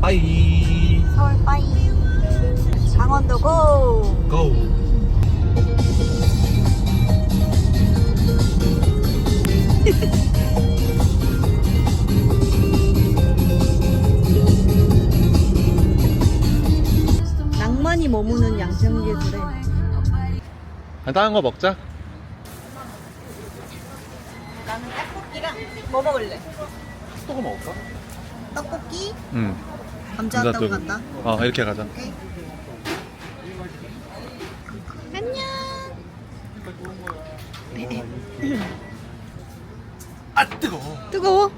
빠이 서울 빠이. 강원도 고. 고 낭만이 머무는 양평계술에 간단한 거 먹자 뭐 먹을래? 핫도그 먹을까? 떡볶이, 응 감자떡 간다. 어 이렇게 가자 오케이. 안녕. 아 뜨거 워 뜨거워?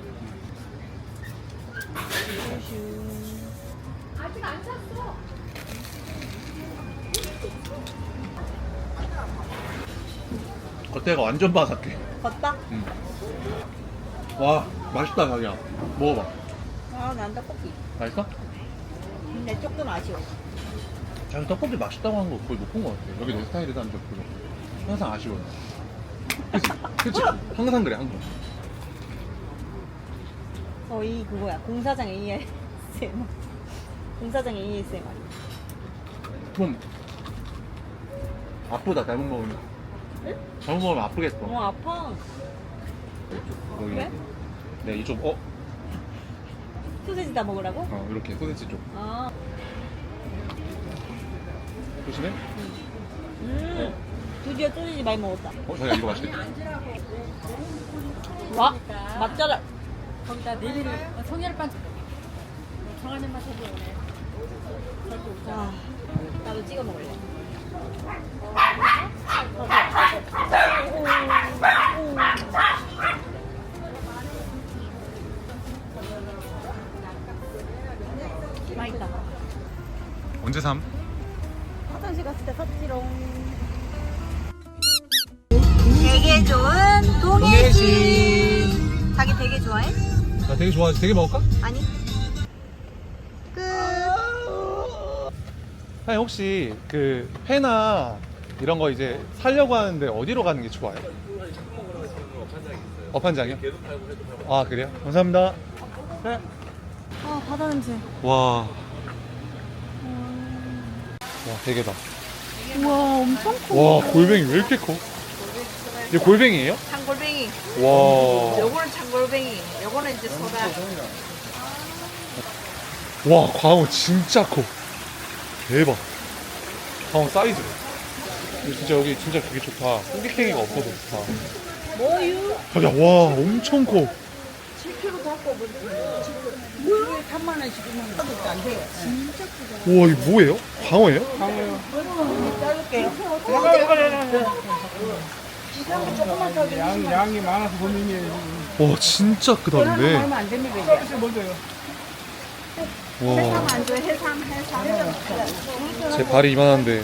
겉에가 완전 바삭해 걷다? 응. 와 맛있다 자기야 먹어봐 아, 난 떡볶이. 맛있어? 근데 조금 아쉬워. 자기 떡볶이 맛있다고 한거 거의 못본거 같아 여기 내 스타일이다 한적 그거 항상 아쉬워 그치? 그치? 항상 그래 항상 거의 그거야. 공사장 ASMR. 공사장 ASMR. 좀 아프다 잘못 먹으면 잘못 먹으면 아프겠어 어, 아파. 여기. 왜? 네 이쪽 어? 소세지 다 먹으라고? 어 이렇게 소세지 쪽 아, 조심해 음. 드디어 소세지 많이 먹었다. 어 자기야 이거 맛있겠다 와, 맛잘라. 거기다 내리를 송열반 정하는 맛 해보네. 아, 나도 찍어 먹을래. 맛있다. 언제 삼? 화장실 갔을 때 샀지롱. 되게 좋은 동해시. 자기 되게 좋아해? 나 되게 좋아하지 되게 먹을까? 아니. 끝. 사장님 혹시 그 회나 이런 거 이제 살려고 하는데 어디로 가는 게 좋아요? 어판장이요? 아 그래요? 감사합니다 네. 아, 바다 냄새. 와. 와 되게다 우와, 엄청 커. 와 골뱅이 왜 이렇게 커? 이게 골뱅이에요? 창골뱅이. 와. 요거는 창골뱅이. 요거는 이제 소다. 와 광어 진짜 커 대박 광어 사이즈 근데 진짜 여기 진짜 되게 좋다 호객행위가 없어서 좋다 뭐유? 자기야 와 엄청 커 7kg 갖고 뭐야? 3만 원, 10만 원도 안 돼요. 진짜 크다. 우와 이거 뭐예요? 광어예요? 주세요. 양, 양이 많아서 고민이에요. 와 진짜 크다 근데 얼마 안 됩니다. 이제. 서비스 먼저요. 해삼 와 안 줘요? 해삼, 해삼. 제 발이 이만한데.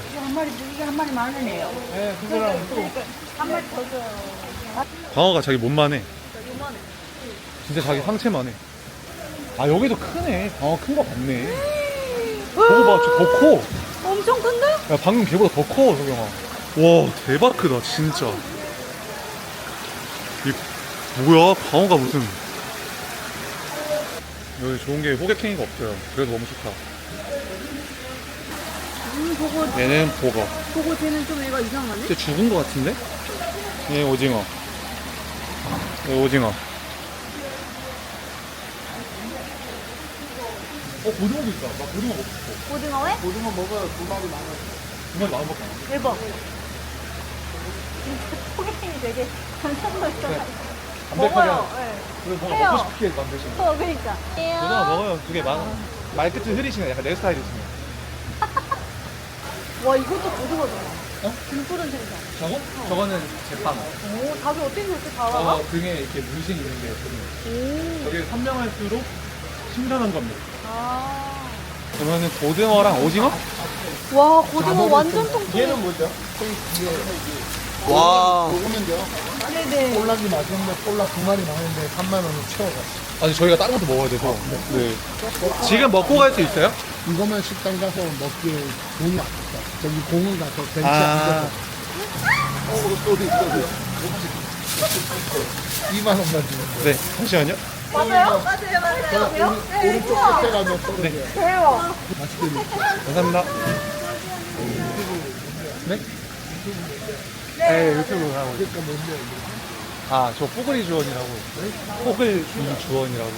광어가 자기 몸만 해 진짜 자기 상체만 해 아 여기도 크네. 광어 큰거 같네. 저거 봐 저 더 커. 엄청 큰데? 야 방금 걔보다 더커 저경아. 와 대박 크다 진짜. 이 뭐야? 광어가 무슨? 여기 좋은 게 호객행위가 없어요. 그래서 너무 좋다. 음, 보고, 얘는 보거 보고 쟤는 좀 얘가 이상하네? 근데 죽은 거 같은데? 얘 오징어. 얘 오징어 어 고등어도 있다 나 고등어 먹고 싶어 고등어 회? 고등어 먹어야 두 마리 많아. 정말 마음 먹다 대박. 진짜 포개팅이 되게 감성 넓잖아. 담백하게 먹어요. 네. 그래서 뭔가 해요. 먹고 싶게 만드시는 어, 그러니까. 고등어 먹어요 두 개 많아 말끝을 흐리시네 약간 내 스타일이시네 와, 이것도 고등어잖아. 어? 불푸른 생선. 저거? 저거는 제빵 오, 다들 어떻게 그렇게 다 알아? 어, 등에 이렇게 문신 있는 게 있거든요 오. 여기 선명할수록 신선한 겁니다 아. 그러면은 고등어랑 오징어? 와, 고등어 완전 통통. 얘는 뭐죠? 와 먹으면요. 네네. 볼락이 맛있는데 볼락 두 마리 많은데 3만 원을 채워갔어. 아니 저희가 다른 것도 먹어야 돼서 네. 지금 먹고 갈 수 있어요? 이거만 식당 가서 먹기에 돈이 아깝다. 저기 공원 가서 벤치 아. 앉아서. 어, 또 있어. 2만 원만 주면 돼. 네, 잠시만요. 맞아요? 맞아요, 맞아요. 저 오른쪽 끝에 가면 떨어져요. 맛있게 드세요. 감사합니다. 네? 네, 유튜브 하고 있어요. 그러니까 뭔데? 아, 저 뽀글이 주원이라고. 뽀글 이 주원이라고.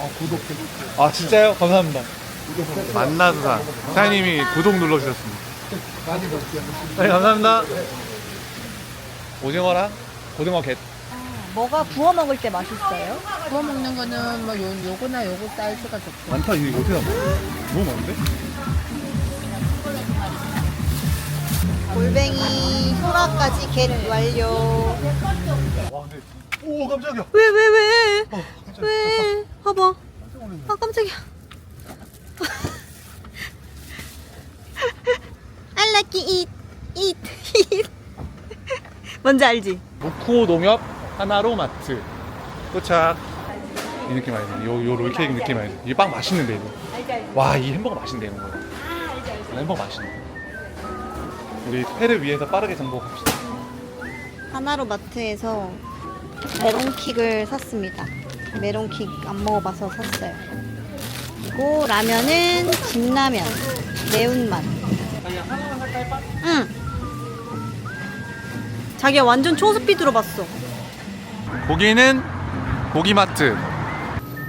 아, 구독해. 아, 진짜요? 감사합니다. 만나수산. 사장님이 구독 눌러주셨습니다. 많이. 네, 감사합니다. 오징어랑 고등어 겟. 뭐가 구워 먹을 때 맛있어요? 구워 먹는 거는 뭐 요, 요거나 요거 사이즈가 좋고. 많다, 이거 어떻게 나와? 너무 많은데? 골뱅이 소라까지 겟 완료. 와, 근데. 오, 깜짝이야. 왜, 왜, 왜? 어, 깜짝이야. 왜? 봐봐. 아, 깜짝이야. I like it, eat, eat. 뭔지 알지? 무쿠 농협 하나로 마트 도착 이 느낌 아니지? 요, 요 롤케이크 느낌 아니지? 이빵 맛있는데 이거 와 이 햄버거 맛있는데 이런 거 햄버거 맛있네 우리 회를 위해서 빠르게 정복합시다 하나로 마트에서 메론킥을 샀습니다. 메론킥 안 먹어봐서 샀어요. 그리고 라면은 진라면 매운맛. 응. 자기야 완전 초스피드로 봤어. 고기는 고기마트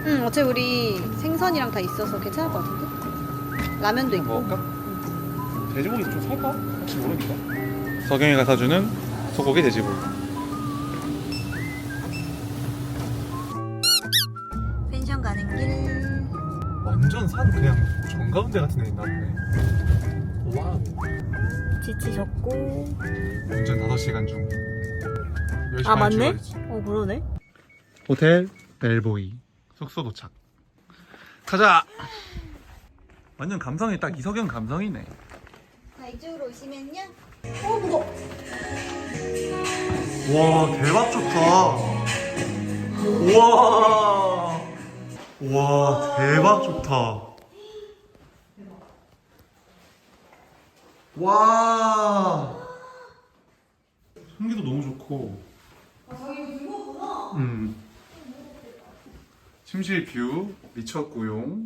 응, 어차피 우리 생선이랑 다 있어서 괜찮을 것 같은데? 라면도 있고. 먹을까? 돼지고기 좀 살까? 혹시 모르니까 석영이가 사주는 소고기 돼지고기 펜션 가는 길. 완전 산 그냥 정가운데 같은 데 있나 보네 와우 지치셨고. 운전 5시간 중 열심히 아, 맞네? 어, 그러네. 호텔 벨보이 숙소 도착. 가자! 완전 감성이 딱 이석영 감성이네. 자, 이쪽으로 오시면요. 와 대박 좋다. 우와. 와 대박 좋다. 와. 향기도 너무 좋고 아 저기 이거구나 음 침실 뷰 미쳤고요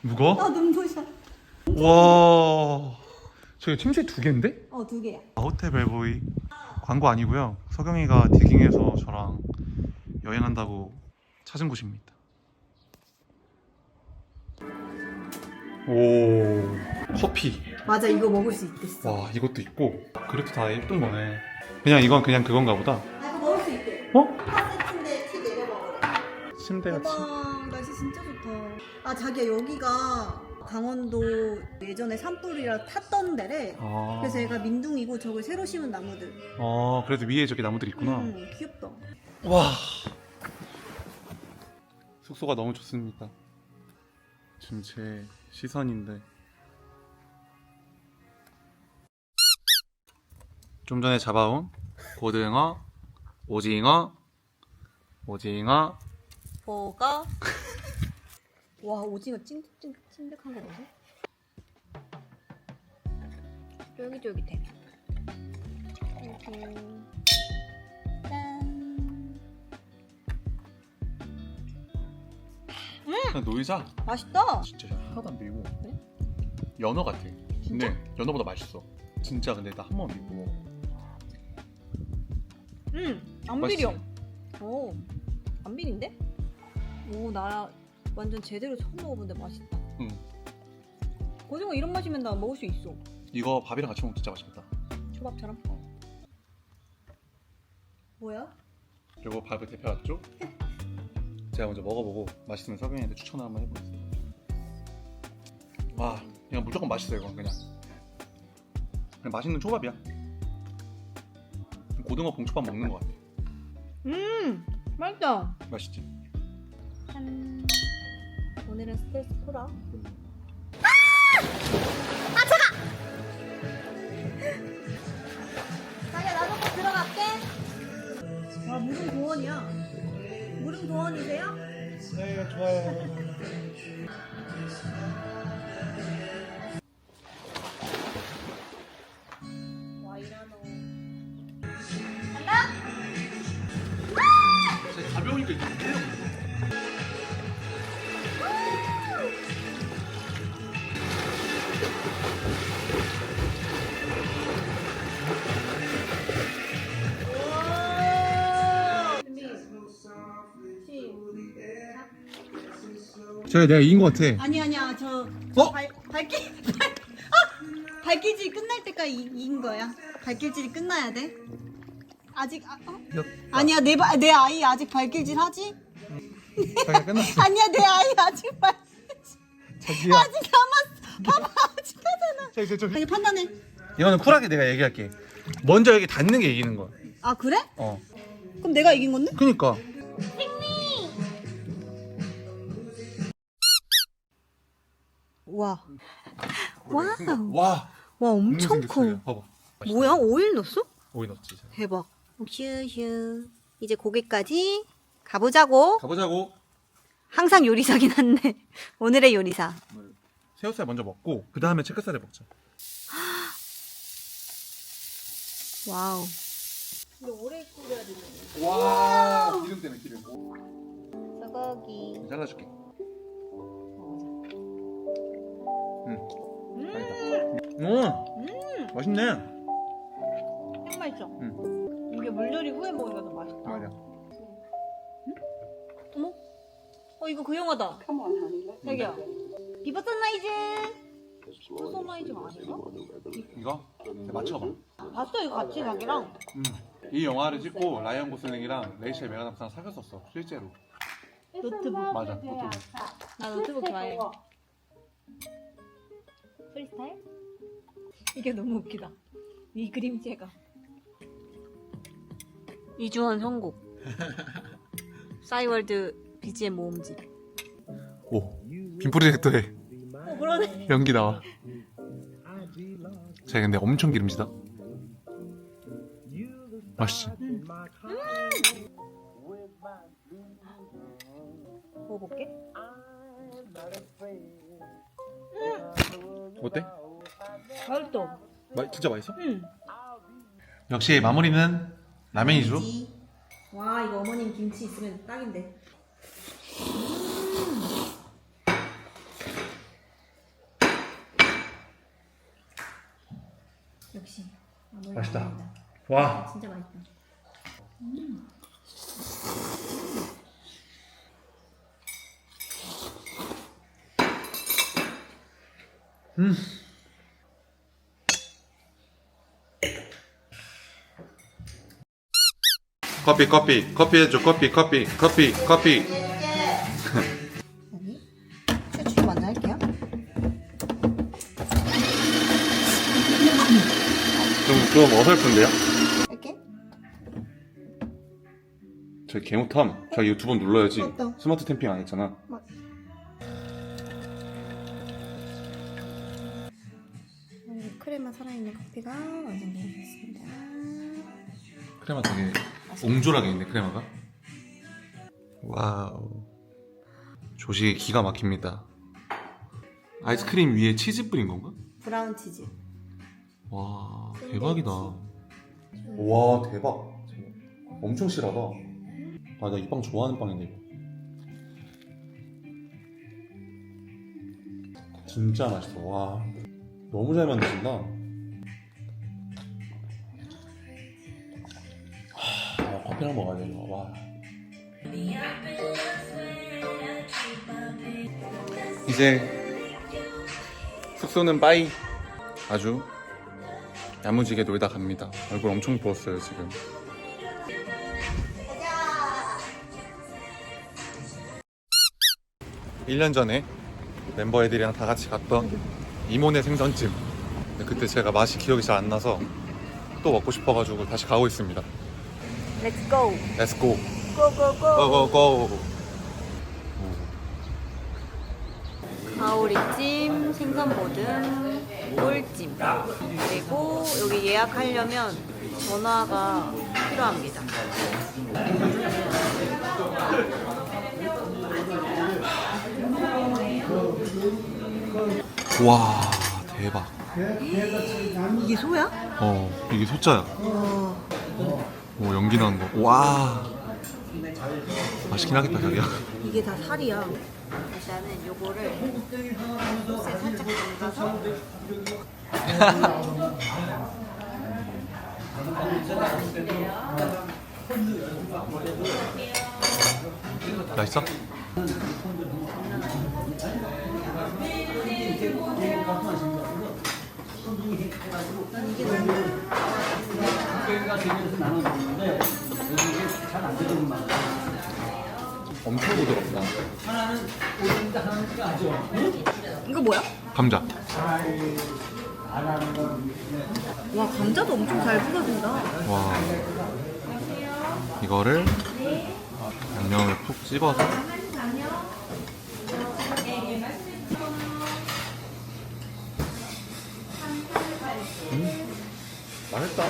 무거? 아, 눈 부셔. 와 저기 침실 두 개인데? 어, 두 개야. 호텔 벨보이 광고 아니고요. 석영이가 디깅해서 저랑 여행한다고 찾은 곳입니다. 오 커피 맞아, 이거 먹을 수 있댔어. 와 이것도 있고 그릇도 다 예쁜 거네. 그냥 이건 그냥 그건가 보다. 아. 어? 카세트인데 티 내려 먹으래. 침대 같이. 대박, 날씨 진짜 좋다. 아, 자기야, 여기가 강원도 예전에 산불이라 탔던 데래. 아, 그래서 얘가 민둥이고 저걸 새로 심은 나무들. 어 그래도 위에 저기 나무들 있구나. 음, 귀엽다. 와 숙소가 너무 좋습니다. 지금 제 시선인데 좀 전에 잡아온 고등어, 오징어, 오징어, 버거. 와, 오징어 찐득찐 찐득한 거 보세요. 쫄깃쫄깃해. 이렇게. 짠. 그냥 놀자. 맛있다. 진짜 하나도 안 비고 연어 같아. 근데 연어보다 맛있어. 진짜 근데 나 한 번 믿고 음, 안? 비려. 오, 안 비린데? 오, 나 완전 제대로 처음 먹어본데 맛있다. 응. 고등어 이런 맛이면 나 먹을 수 있어. 이거 밥이랑 같이 먹으면 진짜 맛있겠다. 초밥처럼. 뭐야? 그리고 밥을 데펴왔죠? 제가 먼저 먹어보고 맛있으면 석영이한테 추천을 한번 해보겠습니다. 와, 그냥 무조건 맛있어요, 이건 그냥. 그냥 맛있는 초밥이야. 고등어 봉초밥 먹는 것 같아. 음, 맛있다. 맛있지? 짠. 오늘은 스트레스 풀어. 아, 자기야, 나도 꼭 들어갈게. 와, 무슨 도원이야? 무슨 도원이세요? 네, 좋아요. 오니까 이제 제가 내가 이긴 것 같아. 아니 아니야 저, 어? 발, 발길 아! 발길질 끝날 때까지 이- 이긴 거야 발길질이 끝나야 돼 아직 아, 어? 아니야 내, 바- 내 아이 아직 발길질 하지? 끝났어. 아니야 내 아이 아직 발 자기야. 아직 남았어 봐봐 아직 하잖아 저기 저기. 자기 판단해 이거는 쿨하게 내가 얘기할게. 먼저 여기 닿는 게 이기는 거야. 아 그래? 어. 그럼 내가 이긴 건데? 그니까. 와 와우 와. 와 엄청 커 봐봐. 뭐야 오일 넣었어? 오이 넣었지. 대박 슈슈 이제 고기까지 가보자고 가보자고. 항상 요리사긴 한데 오늘의 요리사 새우살 먼저 먹고 그 다음에 채끝살을 먹자. 와우 와. 기름 때문에 기름. 소고기 잘라줄게. 응. 음. 음. 맛있네. 생 맛있어 응. 이게 물 요리 후에 먹으니까 더 맛있다 맞아. 어머 어 이거 그 영화다 자기야 비버 선라이즈 비버 선라이즈가 아닌가? 이거 맞춰봐. 봤어 이거 같이 자기랑 음. 이 영화를 찍고 라이언 고슬링이랑 레이첼 메가담스랑 사귀었었어 실제로. 노트북 맞아. 노트북. 나 노트북 좋아해 프리스타일? 이게 너무 웃기다 이 그림체가 이주원 선곡 싸이월드 BGM 모음집 오. 빔 프로젝터에 어 그러네 연기 나와. 자 근데 엄청 기름지다. 맛있지? 먹어볼게 어때? 맛있어 마, 진짜 맛있어? 응 역시 마무리는 라면이죠. 와 이거 어머님 김치 있으면 딱인데 역시 마무리 맛있다. 라면이다. 와. 진짜 맛있다 커피 커피 커피 해줘 커피 커피 커피 커피. 여기 최초 먼저 할게요 좀, 좀 어설픈데요? 이렇게 저희 개못함. 저희 유튜브 눌러야지. 맞다. 스마트 템핑 안 했잖아. 네, 크레마 살아있는 커피가 완성되었습니다 크레마 되게 옹졸하게 있네 크레마가. 와우. 조식이 기가 막힙니다. 아이스크림 위에 치즈 뿌린 건가? 브라운 치즈 와 대박이다. 와 대박. 엄청 실하다. 아 나 이 빵 좋아하는 빵인데 이거. 진짜 맛있어. 와 너무 잘 만드신다. 커피랑 먹어야 돼 이거. 와. 이제 숙소는 빠이. 아주 야무지게 놀다 갑니다. 얼굴 엄청 부었어요, 지금. 일년 전에 멤버 애들이랑 다 같이 갔던 이모네 생선찜. 그때 제가 맛이 기억이 잘 안 나서 또 먹고 싶어가지고 다시 가고 있습니다. 렛츠 고 Let's go. 고고고 go, go. 가오리찜, 생선보듬, 꿀찜 그리고 여기 예약하려면 전화가 필요합니다 와, 대박. 이게 소야? 어, 이게 소자야. 와 오, 연기 나는 거. 와. 맛있긴 하겠다 자기야 이게 다 살이야. 일단은 요거를 소스에 살짝 담가서 맛있어? 엄청 부드럽다. 이거 뭐야? 감자. 와 감자도 엄청 잘 부서진다. 와. 이거를 양념을 푹 찍어서 맛있다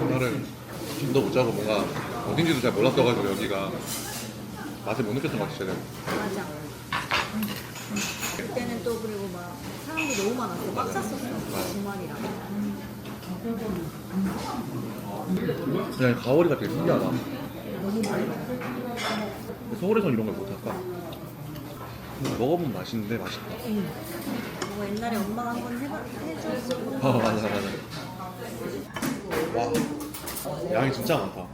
오늘은 김도 못 짜고 뭔가 어딘지도 잘 몰랐어가지고 여기가 맛을 못 느꼈던 것 같아 쟤는 맞아. 그때는 또 그리고 막 사람이 너무 많았어. 꽉 찼었어. 주말이랑. 그냥 가오리가 되게 신기하다. 서울에선 이런 걸 못할까? 먹어보면 맛있는데 맛있다. 뭐 옛날에 엄마가 한 번 해봐 해줬어. 어 맞아 맞아. 와 양이 진짜 많다.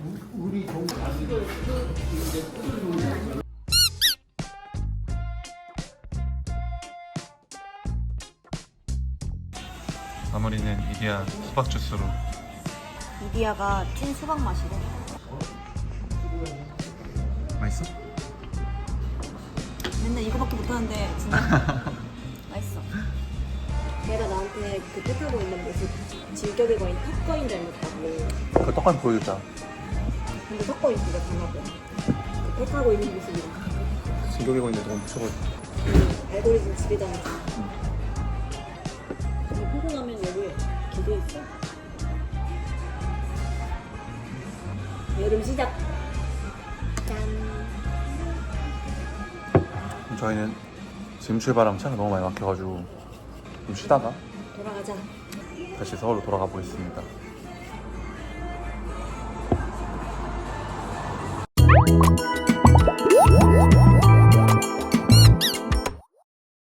마무리는 이디야 수박 주스로. 이디야가 찐 수박 맛이래. 맛있어? 맨날 이거밖에 못하는데 진짜. 걔가 나한테 그 택하고 있는 모습 진격의 거인 턱거인 닮았다고. 그 떡한 보여주자. 근데 턱거인 진짜 닮았고. 그 택하고 있는 모습이랑 진격의 거인데 너무 미쳐가지고. 그 알고리즘 지배당했어. 이거 보고 나면 여기 기대 있어. 여름 시작. 짠. 저희는 지금 출발하면 차가 너무 많이 막혀가지고 좀 쉬다가 돌아가자. 다시 서울로 돌아가 보겠습니다.